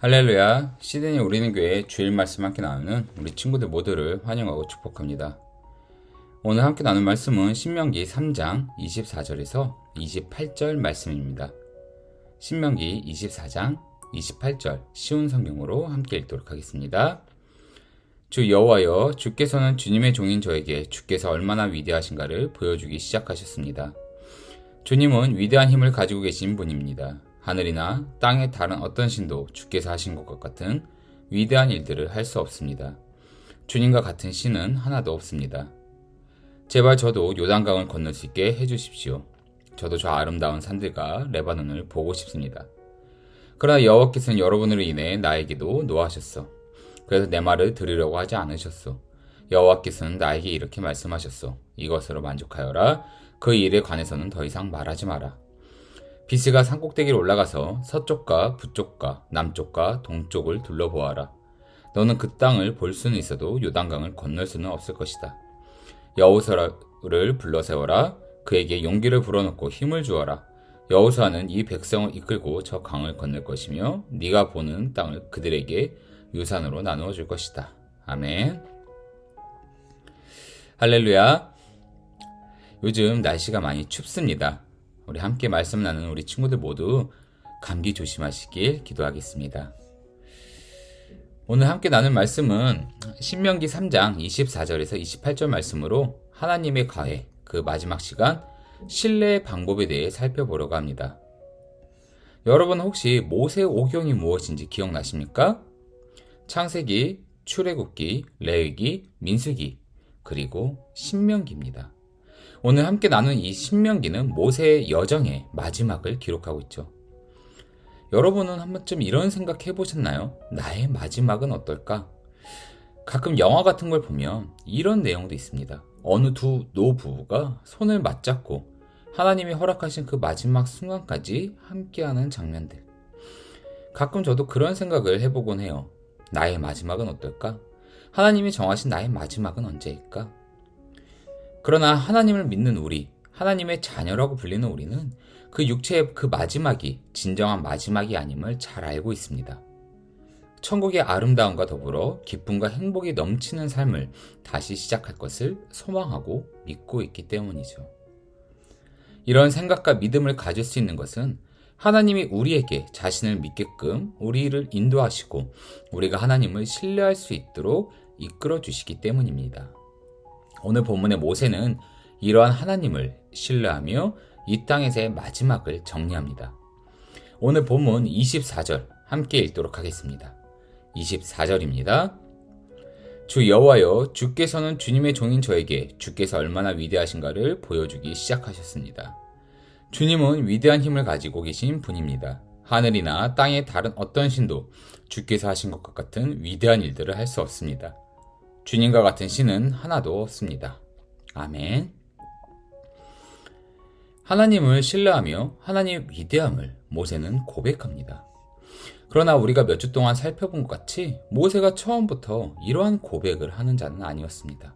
할렐루야, 시드니 우리는 교회 주일 말씀 함께 나누는 우리 친구들 모두를 환영하고 축복합니다. 오늘 함께 나눌 말씀은 신명기 3장 24절에서 28절 말씀입니다. 신명기 24장 28절 쉬운 성경으로 함께 읽도록 하겠습니다. 주 여호와여 주께서는 주님의 종인 저에게 주께서 얼마나 위대하신가를 보여주기 시작하셨습니다. 주님은 위대한 힘을 가지고 계신 분입니다. 하늘이나 땅의 다른 어떤 신도 주께서 하신 것과 같은 위대한 일들을 할 수 없습니다. 주님과 같은 신은 하나도 없습니다. 제발 저도 요단강을 건널 수 있게 해주십시오. 저도 저 아름다운 산들과 레바논을 보고 싶습니다. 그러나 여호와께서는 여러분으로 인해 나에게도 노하셨어. 그래서 내 말을 들으려고 하지 않으셨소. 여호와께서는 나에게 이렇게 말씀하셨소. 이것으로 만족하여라. 그 일에 관해서는 더 이상 말하지 마라. 비스가 산꼭대기로 올라가서 서쪽과 북쪽과 남쪽과 동쪽을 둘러보아라. 너는 그 땅을 볼 수는 있어도 요단강을 건널 수는 없을 것이다. 여호수아를 불러 세워라. 그에게 용기를 불어넣고 힘을 주어라. 여호수아는 이 백성을 이끌고 저 강을 건널 것이며 네가 보는 땅을 그들에게 유산으로 나누어 줄 것이다. 아멘. 할렐루야. 요즘 날씨가 많이 춥습니다. 우리 함께 말씀 나누는 우리 친구들 모두 감기 조심하시길 기도하겠습니다. 오늘 함께 나눌 말씀은 신명기 3장 24절에서 28절 말씀으로 하나님의 가해 그 마지막 시간 신뢰의 방법에 대해 살펴보려고 합니다. 여러분 혹시 모세 오경이 무엇인지 기억나십니까? 창세기, 출애굽기, 레위기, 민수기, 그리고 신명기입니다. 오늘 함께 나눈 이 신명기는 모세의 여정의 마지막을 기록하고 있죠. 여러분은 한 번쯤 이런 생각 해보셨나요? 나의 마지막은 어떨까? 가끔 영화 같은 걸 보면 이런 내용도 있습니다. 어느 두 노부부가 손을 맞잡고 하나님이 허락하신 그 마지막 순간까지 함께하는 장면들. 가끔 저도 그런 생각을 해보곤 해요. 나의 마지막은 어떨까? 하나님이 정하신 나의 마지막은 언제일까? 그러나 하나님을 믿는 우리, 하나님의 자녀라고 불리는 우리는 그 육체의 그 마지막이 진정한 마지막이 아님을 잘 알고 있습니다. 천국의 아름다움과 더불어 기쁨과 행복이 넘치는 삶을 다시 시작할 것을 소망하고 믿고 있기 때문이죠. 이런 생각과 믿음을 가질 수 있는 것은 하나님이 우리에게 자신을 믿게끔 우리를 인도하시고 우리가 하나님을 신뢰할 수 있도록 이끌어 주시기 때문입니다. 오늘 본문의 모세는 이러한 하나님을 신뢰하며 이 땅에서의 마지막을 정리합니다. 오늘 본문 24절 함께 읽도록 하겠습니다. 24절입니다. 주 여호와여 주께서는 주님의 종인 저에게 주께서 얼마나 위대하신가를 보여주기 시작하셨습니다. 주님은 위대한 힘을 가지고 계신 분입니다. 하늘이나 땅의 다른 어떤 신도 주께서 하신 것과 같은 위대한 일들을 할 수 없습니다. 주님과 같은 신은 하나도 없습니다. 아멘. 하나님을 신뢰하며 하나님의 위대함을 모세는 고백합니다. 그러나 우리가 몇 주 동안 살펴본 것 같이 모세가 처음부터 이러한 고백을 하는 자는 아니었습니다.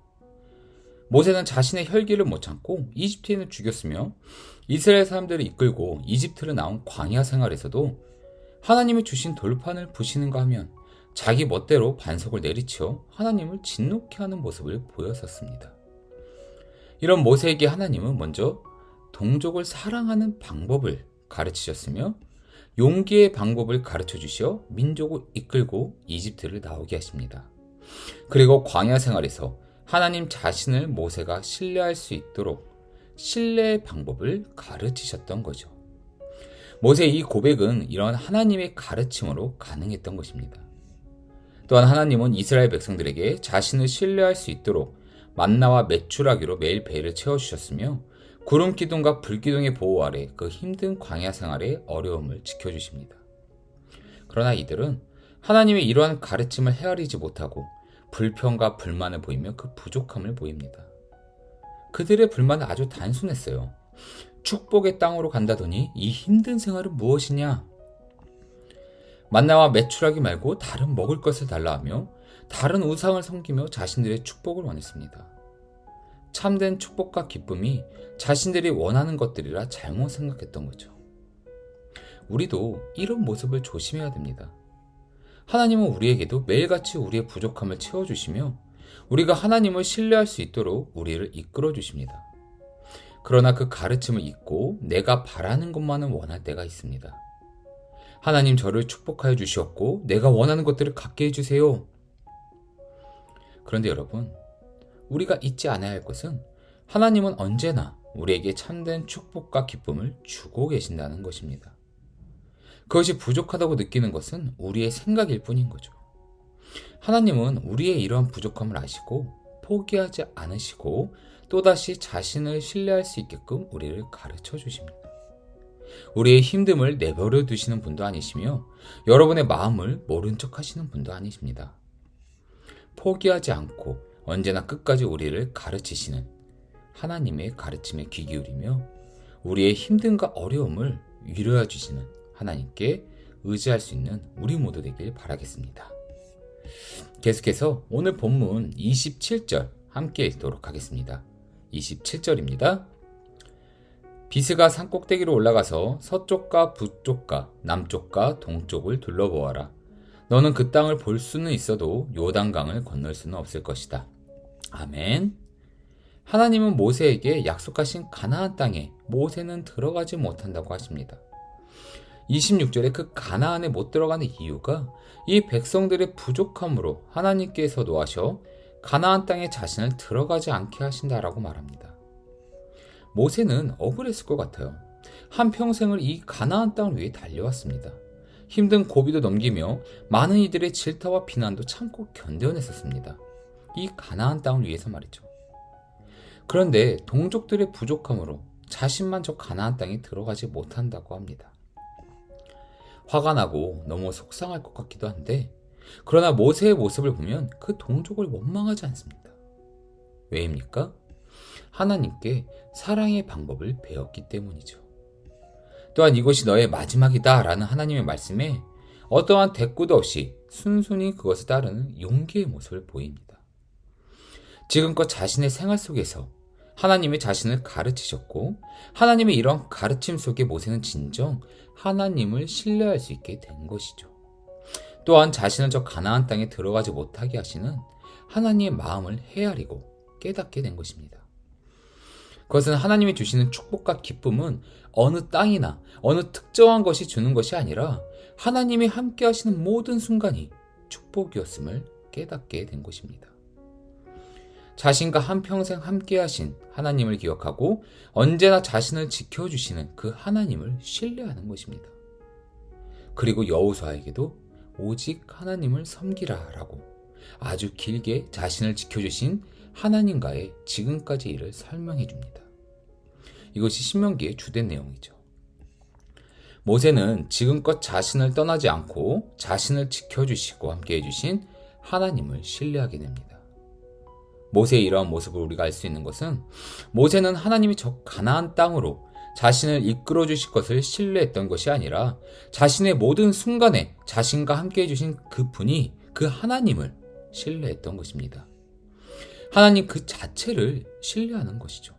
모세는 자신의 혈기를 못 참고 이집트인을 죽였으며 이스라엘 사람들을 이끌고 이집트를 나온 광야 생활에서도 하나님이 주신 돌판을 부시는가 하면 자기 멋대로 반석을 내리쳐 하나님을 진노케 하는 모습을 보였었습니다. 이런 모세에게 하나님은 먼저 동족을 사랑하는 방법을 가르치셨으며 용기의 방법을 가르쳐 주시어 민족을 이끌고 이집트를 나오게 하십니다. 그리고 광야 생활에서 하나님 자신을 모세가 신뢰할 수 있도록 신뢰의 방법을 가르치셨던 거죠. 모세의 이 고백은 이런 하나님의 가르침으로 가능했던 것입니다. 또한 하나님은 이스라엘 백성들에게 자신을 신뢰할 수 있도록 만나와 매출하기로 매일 배를 채워주셨으며 구름 기둥과 불 기둥의 보호 아래 그 힘든 광야 생활의 어려움을 지켜주십니다. 그러나 이들은 하나님의 이러한 가르침을 헤아리지 못하고 불평과 불만을 보이며 그 부족함을 보입니다. 그들의 불만은 아주 단순했어요. 축복의 땅으로 간다더니 이 힘든 생활은 무엇이냐? 만나와 매출하기 말고 다른 먹을 것을 달라 하며 다른 우상을 섬기며 자신들의 축복을 원했습니다. 참된 축복과 기쁨이 자신들이 원하는 것들이라 잘못 생각했던 거죠. 우리도 이런 모습을 조심해야 됩니다. 하나님은 우리에게도 매일같이 우리의 부족함을 채워주시며 우리가 하나님을 신뢰할 수 있도록 우리를 이끌어 주십니다. 그러나 그 가르침을 잊고 내가 바라는 것만은 원할 때가 있습니다. 하나님 저를 축복하여 주시었고 내가 원하는 것들을 갖게 해주세요. 그런데 여러분, 우리가 잊지 않아야 할 것은 하나님은 언제나 우리에게 참된 축복과 기쁨을 주고 계신다는 것입니다. 그것이 부족하다고 느끼는 것은 우리의 생각일 뿐인 거죠. 하나님은 우리의 이러한 부족함을 아시고 포기하지 않으시고 또다시 자신을 신뢰할 수 있게끔 우리를 가르쳐 주십니다. 우리의 힘듦을 내버려 두시는 분도 아니시며 여러분의 마음을 모른 척 하시는 분도 아니십니다. 포기하지 않고 언제나 끝까지 우리를 가르치시는 하나님의 가르침에 귀 기울이며 우리의 힘듦과 어려움을 위로해 주시는 하나님께 의지할 수 있는 우리 모두 되길 바라겠습니다. 계속해서 오늘 본문 27절 함께 읽도록 하겠습니다. 27절입니다. 비스가 산 꼭대기로 올라가서 서쪽과 북쪽과 남쪽과 동쪽을 둘러보아라. 너는 그 땅을 볼 수는 있어도 요단강을 건널 수는 없을 것이다. 아멘. 하나님은 모세에게 약속하신 가나안 땅에 모세는 들어가지 못한다고 하십니다. 26절에 그 가나안에 못 들어가는 이유가 이 백성들의 부족함으로 하나님께서 노하셔 가나안 땅에 자신을 들어가지 않게 하신다라고 말합니다. 모세는 억울했을 것 같아요. 한 평생을 이 가나안 땅을 위해 달려왔습니다. 힘든 고비도 넘기며 많은 이들의 질타와 비난도 참고 견뎌냈었습니다. 이 가나안 땅을 위해서 말이죠. 그런데 동족들의 부족함으로 자신만 저 가나안 땅에 들어가지 못한다고 합니다. 화가 나고 너무 속상할 것 같기도 한데 그러나 모세의 모습을 보면 그 동족을 원망하지 않습니다. 왜입니까? 하나님께 사랑의 방법을 배웠기 때문이죠. 또한 이것이 너의 마지막이다 라는 하나님의 말씀에 어떠한 대꾸도 없이 순순히 그것을 따르는 용기의 모습을 보입니다. 지금껏 자신의 생활 속에서 하나님의 자신을 가르치셨고 하나님의 이런 가르침 속에 모세는 진정 하나님을 신뢰할 수 있게 된 것이죠. 또한 자신을 저 가나안 땅에 들어가지 못하게 하시는 하나님의 마음을 헤아리고 깨닫게 된 것입니다. 그것은 하나님이 주시는 축복과 기쁨은 어느 땅이나 어느 특정한 것이 주는 것이 아니라 하나님이 함께 하시는 모든 순간이 축복이었음을 깨닫게 된 것입니다. 자신과 한평생 함께 하신 하나님을 기억하고 언제나 자신을 지켜주시는 그 하나님을 신뢰하는 것입니다. 그리고 여우수아에게도 오직 하나님을 섬기라 라고 아주 길게 자신을 지켜주신 하나님과의 지금까지 일을 설명해 줍니다. 이것이 신명기의 주된 내용이죠. 모세는 지금껏 자신을 떠나지 않고 자신을 지켜주시고 함께 해주신 하나님을 신뢰하게 됩니다. 모세의 이러한 모습을 우리가 알 수 있는 것은 모세는 하나님이 저 가나안 땅으로 자신을 이끌어 주실 것을 신뢰했던 것이 아니라 자신의 모든 순간에 자신과 함께 해주신 그 분이 그 하나님을 신뢰했던 것입니다. 하나님 그 자체를 신뢰하는 것이죠.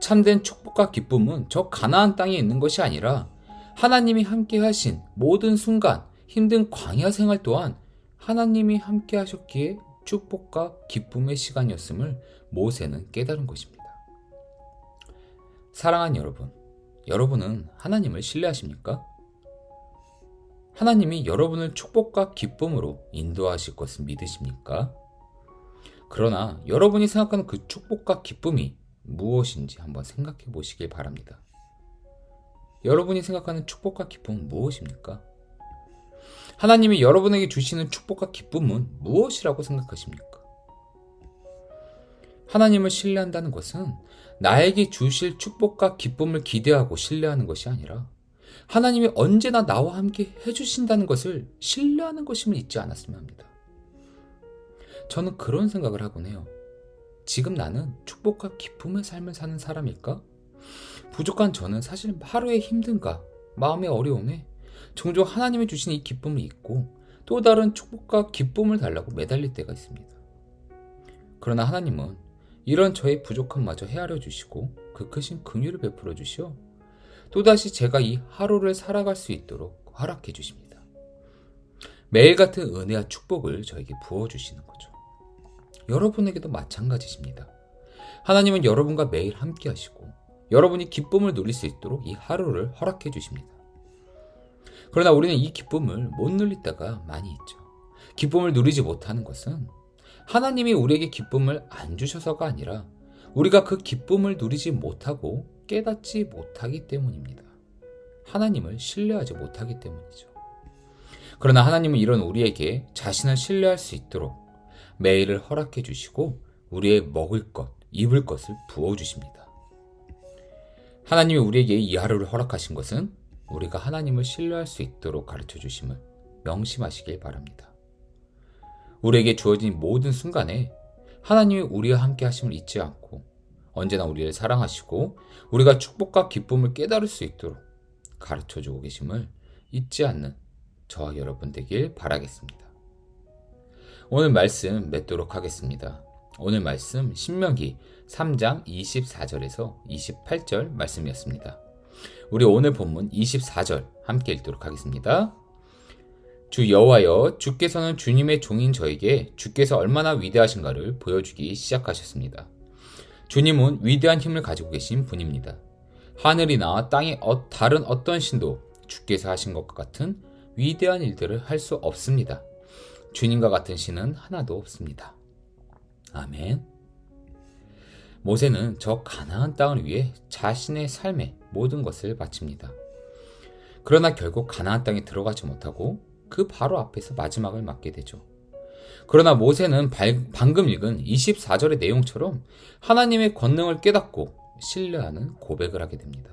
참된 축복과 기쁨은 저 가나안 땅에 있는 것이 아니라 하나님이 함께 하신 모든 순간 힘든 광야 생활 또한 하나님이 함께 하셨기에 축복과 기쁨의 시간이었음을 모세는 깨달은 것입니다. 사랑하는 여러분, 여러분은 하나님을 신뢰하십니까? 하나님이 여러분을 축복과 기쁨으로 인도하실 것을 믿으십니까? 그러나 여러분이 생각하는 그 축복과 기쁨이 무엇인지 한번 생각해 보시길 바랍니다. 여러분이 생각하는 축복과 기쁨은 무엇입니까? 하나님이 여러분에게 주시는 축복과 기쁨은 무엇이라고 생각하십니까? 하나님을 신뢰한다는 것은 나에게 주실 축복과 기쁨을 기대하고 신뢰하는 것이 아니라 하나님이 언제나 나와 함께 해주신다는 것을 신뢰하는 것임을 잊지 않았으면 합니다. 저는 그런 생각을 하곤 해요. 지금 나는 축복과 기쁨의 삶을 사는 사람일까? 부족한 저는 사실 하루의 힘든가, 마음의 어려움에 종종 하나님이 주신 이 기쁨을 잊고 또 다른 축복과 기쁨을 달라고 매달릴 때가 있습니다. 그러나 하나님은 이런 저의 부족함마저 헤아려 주시고 그 크신 긍휼을 베풀어 주시어 또다시 제가 이 하루를 살아갈 수 있도록 허락해 주십니다. 매일 같은 은혜와 축복을 저에게 부어 주시는 거죠. 여러분에게도 마찬가지십니다. 하나님은 여러분과 매일 함께 하시고 여러분이 기쁨을 누릴 수 있도록 이 하루를 허락해 주십니다. 그러나 우리는 이 기쁨을 못 누릴 때가 많이 있죠. 기쁨을 누리지 못하는 것은 하나님이 우리에게 기쁨을 안 주셔서가 아니라 우리가 그 기쁨을 누리지 못하고 깨닫지 못하기 때문입니다. 하나님을 신뢰하지 못하기 때문이죠. 그러나 하나님은 이런 우리에게 자신을 신뢰할 수 있도록 매일을 허락해 주시고 우리의 먹을 것, 입을 것을 부어 주십니다. 하나님이 우리에게 이 하루를 허락하신 것은 우리가 하나님을 신뢰할 수 있도록 가르쳐 주심을 명심하시길 바랍니다. 우리에게 주어진 모든 순간에 하나님이 우리와 함께 하심을 잊지 않고 언제나 우리를 사랑하시고 우리가 축복과 기쁨을 깨달을 수 있도록 가르쳐 주고 계심을 잊지 않는 저와 여러분 되길 바라겠습니다. 오늘 말씀 맺도록 하겠습니다. 오늘 말씀 신명기 3장 24절에서 28절 말씀이었습니다. 우리 오늘 본문 24절 함께 읽도록 하겠습니다. 주 여호와여 주께서는 주님의 종인 저에게 주께서 얼마나 위대하신가를 보여주기 시작하셨습니다. 주님은 위대한 힘을 가지고 계신 분입니다. 하늘이나 땅의 어, 다른 어떤 신도 주께서 하신 것과 같은 위대한 일들을 할 수 없습니다. 주님과 같은 신은 하나도 없습니다. 아멘. 모세는 저 가나안 땅을 위해 자신의 삶의 모든 것을 바칩니다. 그러나 결국 가나안 땅에 들어가지 못하고 그 바로 앞에서 마지막을 맞게 되죠. 그러나 모세는 방금 읽은 24절의 내용처럼 하나님의 권능을 깨닫고 신뢰하는 고백을 하게 됩니다.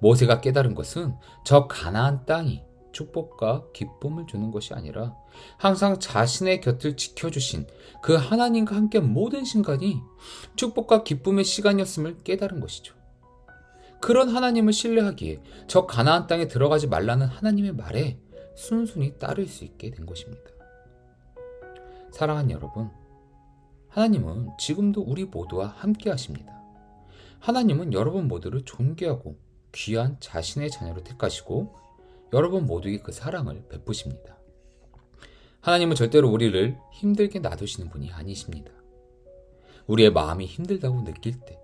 모세가 깨달은 것은 저 가나안 땅이 축복과 기쁨을 주는 것이 아니라 항상 자신의 곁을 지켜주신 그 하나님과 함께 모든 순간이 축복과 기쁨의 시간이었음을 깨달은 것이죠. 그런 하나님을 신뢰하기에 저 가나안 땅에 들어가지 말라는 하나님의 말에 순순히 따를 수 있게 된 것입니다. 사랑하는 여러분, 하나님은 지금도 우리 모두와 함께 하십니다. 하나님은 여러분 모두를 존귀하고 귀한 자신의 자녀로 택하시고 여러분 모두에게 그 사랑을 베푸십니다. 하나님은 절대로 우리를 힘들게 놔두시는 분이 아니십니다. 우리의 마음이 힘들다고 느낄 때,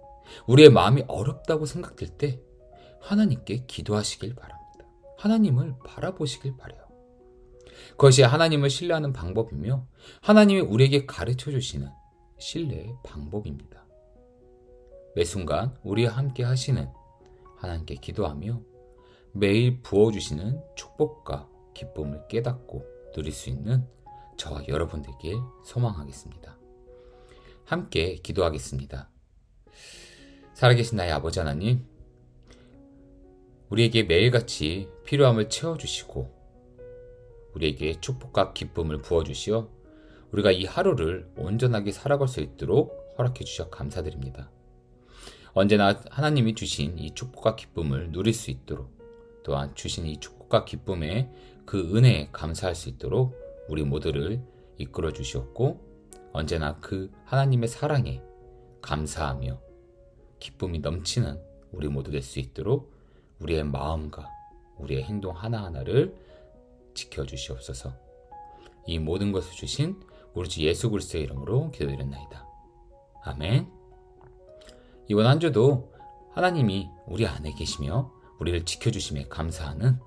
우리의 마음이 어렵다고 생각될 때 하나님께 기도하시길 바랍니다. 하나님을 바라보시길 바래요. 그것이 하나님을 신뢰하는 방법이며 하나님이 우리에게 가르쳐 주시는 신뢰의 방법입니다. 매 순간 우리와 함께 하시는 하나님께 기도하며 매일 부어주시는 축복과 기쁨을 깨닫고 누릴 수 있는 저와 여러분 되길 소망하겠습니다. 함께 기도하겠습니다. 살아계신 나의 아버지 하나님, 우리에게 매일같이 필요함을 채워주시고, 우리에게 축복과 기쁨을 부어주시어 우리가 이 하루를 온전하게 살아갈 수 있도록 허락해 주셔 감사드립니다. 언제나 하나님이 주신 이 축복과 기쁨을 누릴 수 있도록 또한 주신 이 축복과 기쁨에 그 은혜에 감사할 수 있도록 우리 모두를 이끌어 주셨고 언제나 그 하나님의 사랑에 감사하며 기쁨이 넘치는 우리 모두 될 수 있도록 우리의 마음과 우리의 행동 하나하나를 지켜주시옵소서. 이 모든 것을 주신 우리 주 예수 그리스도의 이름으로 기도드렸나이다. 아멘. 이번 한 주도 하나님이 우리 안에 계시며 우리를 지켜주심에 감사하는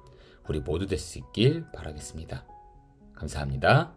우리 모두 될 수 있길 바라겠습니다. 감사합니다.